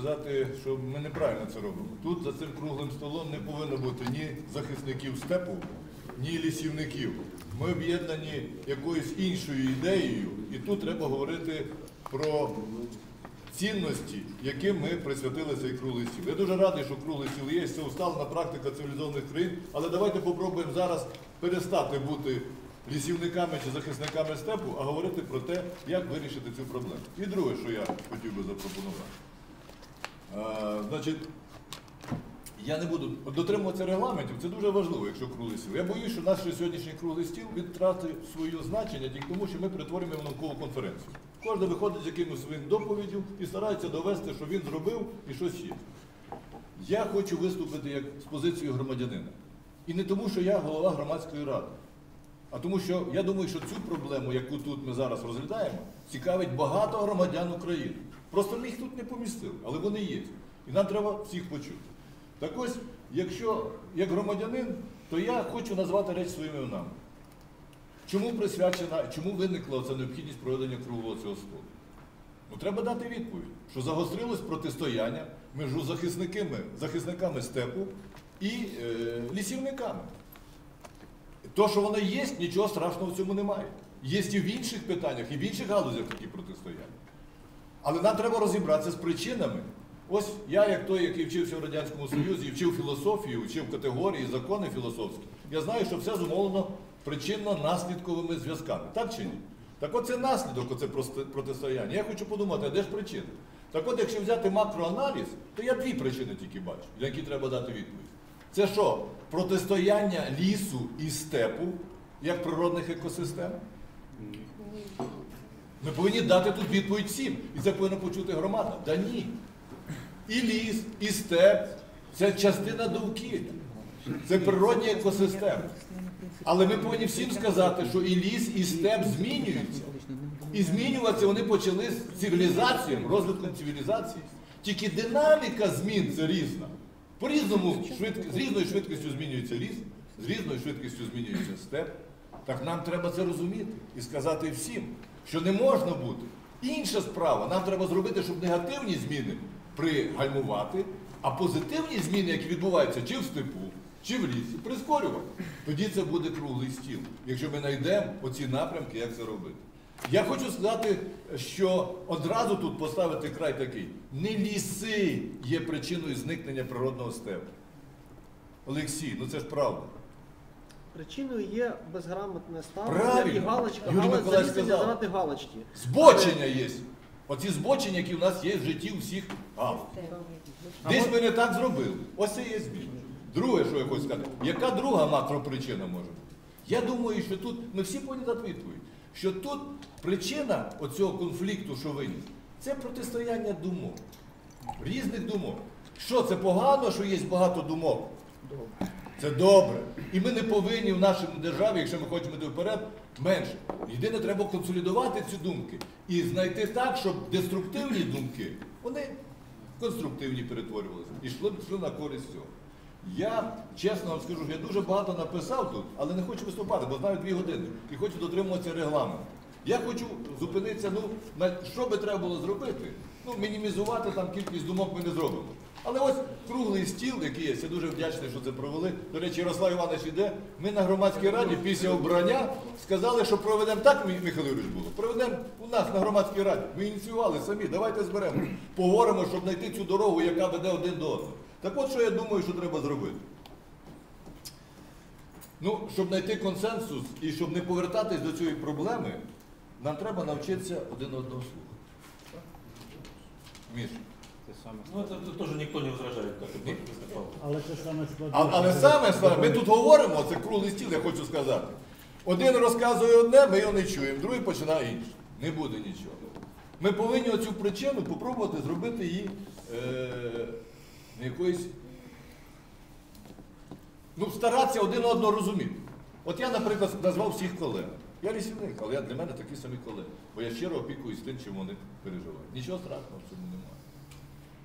Сказати, що ми неправильно це робимо. Тут за цим круглим столом не повинно бути ні захисників степу, ні лісівників. Ми об'єднані якоюсь іншою ідеєю, і тут треба говорити про цінності, яким ми присвятили цей круглий стіл. Я дуже радий, що круглий стіл є, це усталена практика цивілізованих країн, але давайте попробуємо зараз перестати бути лісівниками чи захисниками степу, а говорити про те, як вирішити цю проблему. І друге, що я хотів би запропонувати. Е, значить, я не буду дотримуватися регламентів, це дуже важливо, якщо круглий стіл. Я боюсь, що наш сьогоднішній круглий стіл він втратить своє значення тільки тому, що ми перетворюємо в наукову конференцію. Кожен виходить з якимось своїм доповіддю і старається довести, що він зробив і щось є. Я хочу виступити як з позицією громадянина. І не тому, що я голова громадської ради, а тому, що я думаю, що цю проблему, яку тут ми зараз розглядаємо, цікавить багато громадян України. Просто ми їх тут не помістили, але вони є. І нам треба всіх почути. Так ось, якщо як громадянин, то я хочу назвати речі своїми іменами. Чому присвячена, чому виникла ця необхідність проведення круглого цього столу? Ну, треба дати відповідь, що загострилось протистояння між захисниками, захисниками степу і е, лісівниками. То, що воно є, нічого страшного в цьому немає. Є і в інших питаннях, і в інших галузях такі протистояння. Але нам треба розібратися з причинами. Ось я, як той, який вчився в Радянському Союзі, вчив філософію, вчив категорії, закони філософські, я знаю, що все зумовлено причинно-наслідковими зв'язками. Так чи ні? Так от це наслідок, оце протистояння. Я хочу подумати, а де ж причина? Так от, якщо взяти макроаналіз, то я дві причини тільки бачу, на які треба дати відповідь. Це що? Протистояння лісу і степу як природних екосистем? Ми повинні дати тут відповідь всім. І це повинна почути громада. Да ні. І ліс, і степ це частина довкілля. Це природні екосистеми. Але ми повинні всім сказати, що і ліс, і степ змінюються. І змінюватися вони почали з цивілізацією, розвитком цивілізації. Тільки динаміка змін це різна. По-різному швидк- з різною швидкістю змінюється ліс, з різною швидкістю змінюється степ. Так нам треба це розуміти і сказати всім, що не можна бути. Інша справа, нам треба зробити, щоб негативні зміни пригальмувати, а позитивні зміни, які відбуваються чи в степу, чи в лісі, прискорювати. Тоді це буде круглий стіл, якщо ми знайдемо оці напрямки, як це робити. Я хочу сказати, що одразу тут поставити край такий. Не ліси є причиною зникнення природного степу. Олексій, ну це ж правда. Причиною є безграмотне ставлення Правильно. і галочка, Юрій галочка Миколаївич залізти сказав. галочки. Збочення є. Оці збочення, які в нас є в житті у всіх галузей. Десь ми не так зробили. Ось це є збіг. Друге, що я хочу сказати, яка друга макропричина може бути? Я думаю, що тут ми всі повинні відповідь, що тут причина оцього конфлікту, що виніс, це протистояння думок, різних думок. Що це погано, що є багато думок? Це добре. І ми не повинні в нашій державі, якщо ми хочемо йти вперед, менше. Єдине, треба консолідувати ці думки і знайти так, щоб деструктивні думки, вони конструктивні перетворювалися і йшли, йшли на користь цього. Я чесно вам скажу, я дуже багато написав тут, але не хочу виступати, бо знаю дві години і хочу дотримуватися регламенту. Я хочу зупинитися, ну, на що би треба було зробити? Ну, мінімізувати там кількість думок ми не зробимо. Але ось круглий стіл, який є, я дуже вдячний, що це провели. До речі, Ярослав Іванович іде. Ми на громадській раді після обрання сказали, що проведемо так, Михайло Юрійович було. Проведемо у нас на громадській раді. Ми ініціювали самі, давайте зберемо. Поговоримо, щоб знайти цю дорогу, яка веде один до одного. Так от що я думаю, що треба зробити. Ну, щоб знайти консенсус і щоб не повертатись до цієї проблеми, нам треба навчитися один одного слухати Міш. Ну, это, это тоже никто не возражает, как и выступал. Але це саме складне. А, але саме саме, ми тут говоримо, це круглий стіл, я хочу сказати. Один розказує одне, ми його не чуємо, другий починає інше. Не буде нічого. Ми повинні оцю причину попробувати зробити її е, не якоюсь. Ну, старатися один одного розуміти. От я, наприклад, назвав всіх колег. Я лісівник, але я для мене такі самі колеги. Бо я щиро опікуюсь тим, чим вони переживають. Нічого страшного в цьому немає.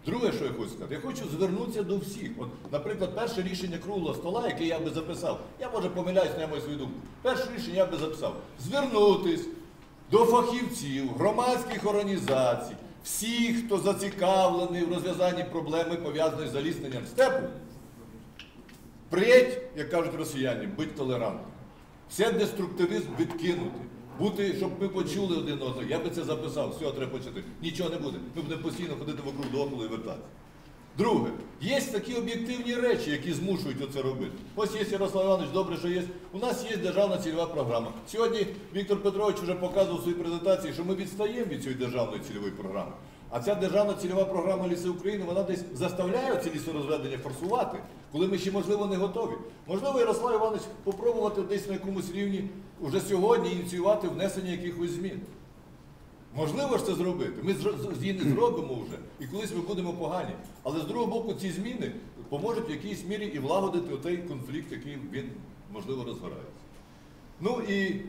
Друге, що я хочу сказати, я хочу звернутися до всіх. От, наприклад, перше рішення круглого стола, яке я би записав, я може помиляюсь, не маю свою думку. Перше рішення я би записав. Звернутись до фахівців, громадських організацій, всі, хто зацікавлений в розв'язанні проблеми, пов'язаної з залісненням степу, Приєть, як кажуть росіяни, бути толерантним. Все деструктивізм відкинути. Бути, щоб ми почули один одного. Я би це записав, все треба почати. Нічого не буде. Ми будемо постійно ходити вокруг доколу і вертатися. Друге, є такі об'єктивні речі, які змушують оце робити. Ось є Ярослав Іванович, добре, що є. У нас є державна цільова програма. Сьогодні Віктор Петрович вже показував в своїй презентації, що ми відстаємо від цієї державної цільової програми. А ця державна цільова програма Ліси України, вона десь заставляє ці лісорозведення форсувати, коли ми ще, можливо, не готові. Можливо, Ярослав Іванович попробувати десь на якомусь рівні вже сьогодні ініціювати внесення якихось змін. Можливо ж це зробити. Ми її не зробимо вже, і колись ми будемо погані. Але з другого боку, ці зміни поможуть в якійсь мірі і влагодити отей конфлікт, який він, можливо, розгорається. Ну і е,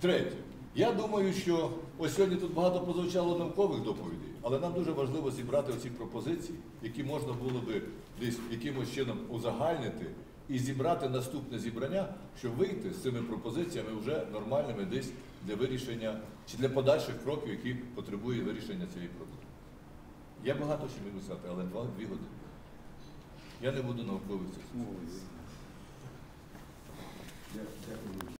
третє. Я думаю, що ось сьогодні тут багато прозвучало наукових доповідей, але нам дуже важливо зібрати оці пропозиції, які можна було би десь якимось чином узагальнити і зібрати наступне зібрання, щоб вийти з цими пропозиціями вже нормальними десь для вирішення чи для подальших кроків, які потребує вирішення цієї проблеми. Я багато що можу сказати, але два-дві години. Я не буду наукових цих.